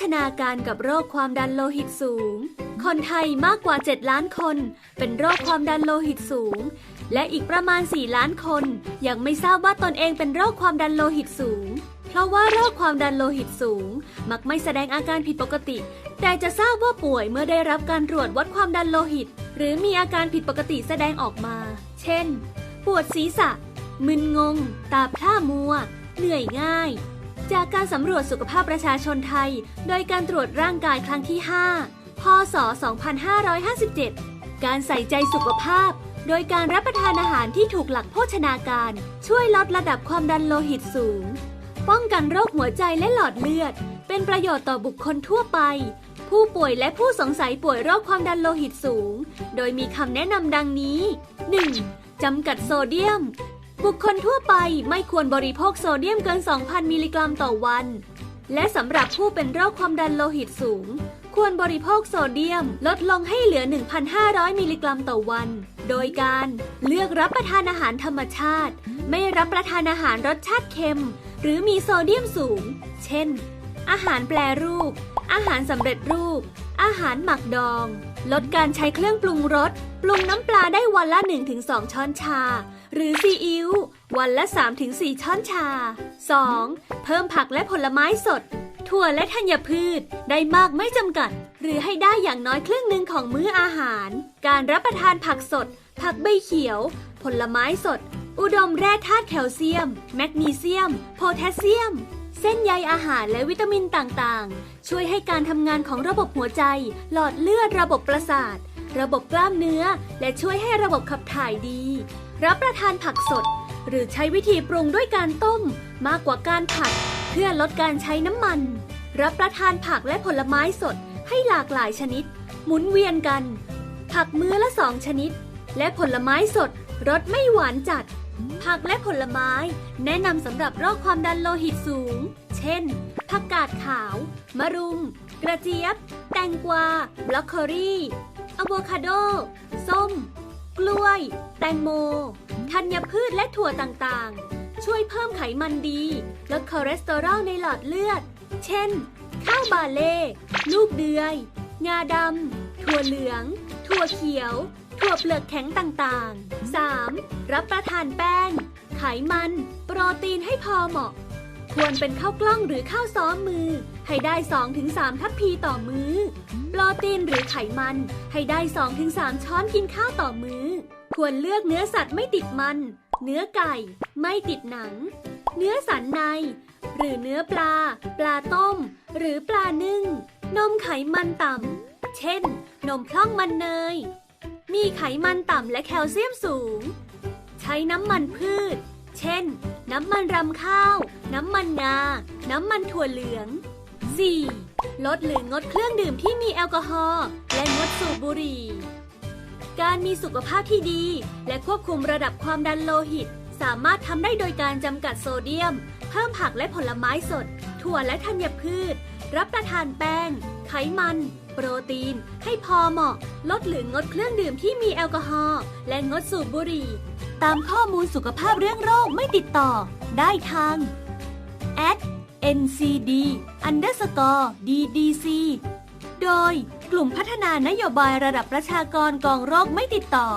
ชนาการกับโรคความดันโลหิตสูง คนไทยมากกว่า 7 ล้านคน เป็นโรคความดันโลหิตสูง และอีกประมาณ 4 ล้านคน ยังไม่ทราบว่าตนเองเป็นโรคความดันโลหิตสูง เพราะว่าโรคความดันโลหิตสูง มักไม่แสดงอาการผิดปกติ แต่จะทราบว่าป่วยเมื่อได้รับการตรวจวัดความดันโลหิต หรือมีอาการผิดปกติแสดงออกมา เช่น ปวดศีรษะ มึนงง ตาพร่ามัว เหนื่อยง่ายจากการสำรวจสุขภาพประชาชนไทย โดยการตรวจร่างกายครั้งที่ 5 พศ 2557 การใส่ใจสุขภาพ โดยการรับประทานอาหารที่ถูกหลักโภชนาการ ช่วยลดระดับความดันโลหิตสูง ป้องกันโรคหัวใจและหลอดเลือด เป็นประโยชน์ต่อบุคคลทั่วไป ผู้ป่วยและผู้สงสัยป่วยโรคความดันโลหิตสูง โดยมีคำแนะนำดังนี้ 1. จำกัดโซเดียมบุคคลทั่วไปไม่ควรบริโภคโซเดียมเกิน 2,000 มิลลิกรัมต่อวัน และสำหรับผู้เป็นโรคความดันโลหิตสูง ควรบริโภคโซเดียม ลดลงให้เหลือ 1,500 มิลลิกรัมต่อวัน โดยการเลือกรับประทานอาหารธรรมชาติ ไม่รับประทานอาหารรสชาติเค็ม หรือมีโซเดียมสูง เช่น อาหารแปรรูป อาหารสำเร็จรูป อาหารหมักดอง ลดการใช้เครื่องปรุงรส ปรุงน้ำปลาได้วันละ 1-2 ช้อนชา หรือซีอิ๊ว วันละ 3-4 ช้อนชา 2. เพิ่มผักและผลไม้สด ถั่วและธัญพืช ได้มากไม่จำกัด หรือให้ได้อย่างน้อยครึ่งหนึ่งของมื้ออาหาร การรับประทานผักสด ผักใบเขียว ผลไม้สด อุดมแร่ธาตุแคลเซียม แมกนีเซียม โพแทสเซียมเส้นใยอาหารและวิตามินต่างๆ ช่วยให้การทำงานของระบบหัวใจ หลอดเลือด ระบบประสาท ระบบกล้ามเนื้อ และช่วยให้ระบบขับถ่ายดี รับประทานผักสด หรือใช้วิธีปรุงด้วยการต้มมากกว่าการผัด เพื่อลดการใช้น้ำมัน รับประทานผักและผลไม้สดให้หลากหลายชนิด หมุนเวียนกัน ผักมื้อละสองชนิด และผลไม้สดรสไม่หวานจัด ผักและผลไม้ แนะนำสำหรับโรคความดันโลหิตสูง เช่น ผักกาดขาว มะรุม กระเจี๊ยบ แตงกวา บล็อกโคลี่อะโวคาโด ส้ม กล้วย แตงโม ธัญพืชและถั่วต่างๆ ช่วยเพิ่มไขมันดี ลดคอเลสเตอรอลในหลอดเลือด เช่น ข้าวบาเล่ ลูกเดือย งาดำ ถั่วเหลือง ถั่วเขียว ถั่วเปลือกแข็งต่างๆ 3. รับประทานแป้ง ไขมัน โปรตีนให้พอเหมาะ ควรเป็นข้าวกล้องหรือข้าวซ้อมมือ ให้ได้ 2-3 ทัพพีต่อมื้อ โปรตีนหรือไขมัน ให้ได้ 2-3 ช้อนกินข้าวต่อมื้อ ควรเลือกเนื้อสัตว์ไม่ติดมัน เนื้อไก่ ไม่ติดหนัง เนื้อสันใน หรือเนื้อปลา ปลาต้ม หรือปลานึ่ง นมไขมันต่ำ เช่น นมพร่องมันเนย มีไขมันต่ำและแคลเซียมสูง ใช้น้ำมันพืช เช่น น้ำมันรำข้าว น้ำมันงา น้ำมันถั่วเหลือง 4. ลดหรืองดเครื่องดื่มที่มีแอลกอฮอล์และงดสูบบุหรี่ การมีสุขภาพที่ดี และควบคุมระดับความดันโลหิต สามารถทำได้โดยการจำกัดโซเดียม เพิ่มผักและผลไม้สด ถั่วและธัญพืช รับประทานแป้ง ไขมัน โปรตีน ให้พอเหมาะ ลดหรืองดเครื่องดื่มที่มีแอลกอฮอล์และงดสูบบุหรี่ ตามข้อมูลสุขภาพเรื่องโรคไม่ติดต่อ ได้ทาง at ncd underscore ddc โดย กลุ่มพัฒนานโยบายระดับประชากรกองโรคไม่ติดต่อ